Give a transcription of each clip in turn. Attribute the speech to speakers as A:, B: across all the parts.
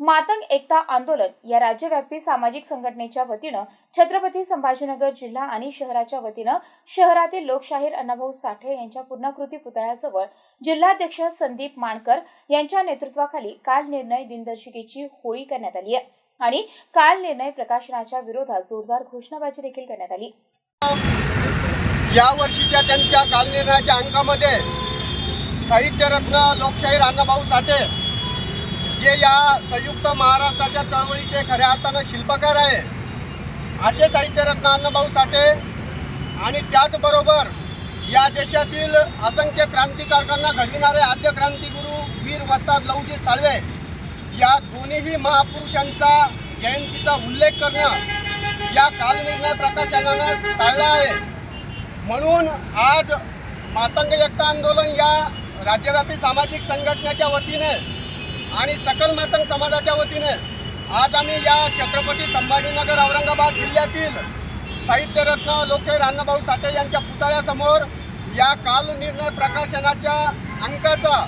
A: मातंग एकता आंदोलन या राज्यव्यापी सामाजिक संघटनेच्या वतीनं छत्रपती संभाजीनगर जिल्हा आणि शहराच्या वतीनं शहरातील लोकशाहीर अण्णाभाऊ साठे यांच्या पूर्णाकृती पुतळ्याजवळ जिल्हाध्यक्ष संदीप माणकर यांच्या नेतृत्वाखाली काल निर्णय दिनदर्शिकेची होळी करण्यात आली आहे. आणि काल निर्णय प्रकाशनाच्या विरोधात जोरदार घोषणाबाजी देखील करण्यात आली.
B: या वर्षीच्या त्यांच्या कालनिर्णयाच्या अंकामध्ये साहित्यरत्न लोकशाहीर अण्णाभाऊ साठे जे या संयुक्त महाराष्ट्राच्या चळवळीचे खऱ्या अर्थानं शिल्पकार आहे असे साहित्यरत्न अण्णाभाऊ साठे आणि त्याचबरोबर या देशातील असंख्य क्रांतिकारकांना घडविणारे आद्य क्रांतिगुरू वीर वस्ताद लवजी साळवे या दोन्हीही महापुरुषांचा जयंतीचा उल्लेख करणं या कालनिर्णय प्रकाशनानं टाळला आहे. म्हणून आज मातंग एकता आंदोलन या राज्यव्यापी सामाजिक संघटनेच्या वतीने आणि सकल मातंग समाजाच्या वतीने आज आम्ही या छत्रपती संभाजीनगर औरंगाबाद जिल्ह्यातील साहित्यरत्न लोकशाहीर अण्णाभाऊ साठे यांच्या पुतळ्यासमोर या कालनिर्णय प्रकाशनाच्या अंकाचा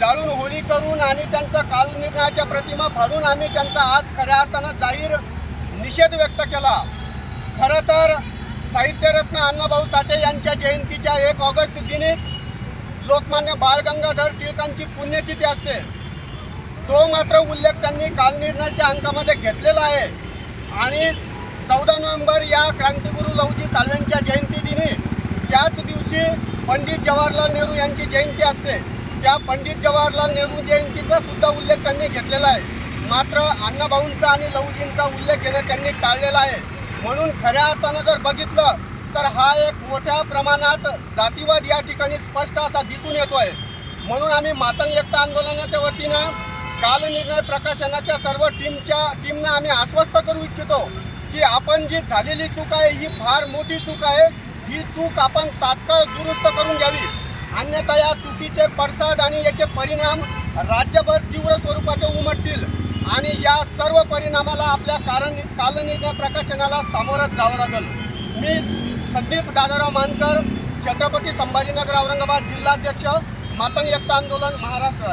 B: जाळून होळी करून आणि त्यांचा कालनिर्णयाच्या प्रतिमा फाडून आम्ही त्यांचा आज खऱ्या अर्थानं जाहीर निषेध व्यक्त केला. खरं तर साहित्यरत्न अण्णाभाऊ साठे यांच्या जयंतीच्या एक ऑगस्ट दिनीच लोकमान्य बाळ गंगाधर टिळकांची पुण्यतिथी असते. तो मात्र उल्लेख त्यांनी कालनिर्णयाच्या अंकामध्ये घेतलेला आहे. आणि चौदा नोव्हेंबर या क्रांतिगुरू लहूजी साळवेंच्या जयंती दिनी त्याच दिवशी पंडित जवाहरलाल नेहरू यांची जयंती असते. त्या पंडित जवाहरलाल नेहरू जयंतीचा सुद्धा उल्लेख त्यांनी घेतलेला आहे. मात्र अण्णाभाऊंचा आणि लहूजींचा उल्लेख घेणं त्यांनी टाळलेला आहे. म्हणून खऱ्या अर्थानं जर बघितलं तर हा एक मोठ्या प्रमाणात जातीवाद या ठिकाणी स्पष्ट असा दिसून येतोय. म्हणून आम्ही मातंग एकता आंदोलनाच्या वतीनं कालनिर्णय प्रकाशनाच्या सर्व टीमच्या टीमना आम्ही आश्वस्त करू इच्छितो की आपण जी झालेली चूक आहे ही फार मोठी चूक आहे. ही चूक आपण तात्काळ दुरुस्त करून घ्यावी. अन्यथा या चुकीचे पडसाद आणि याचे परिणाम राज्यभर तीव्र स्वरूपाचे उमटतील आणि या सर्व परिणामाला आपल्या कारण कालनिर्णय प्रकाशनाला सामोरं जावं लागेल. मी संदीप दादाराव मानकर छत्रपती संभाजीनगर औरंगाबाद जिल्हाध्यक्ष मातंग एकता आंदोलन महाराष्ट्र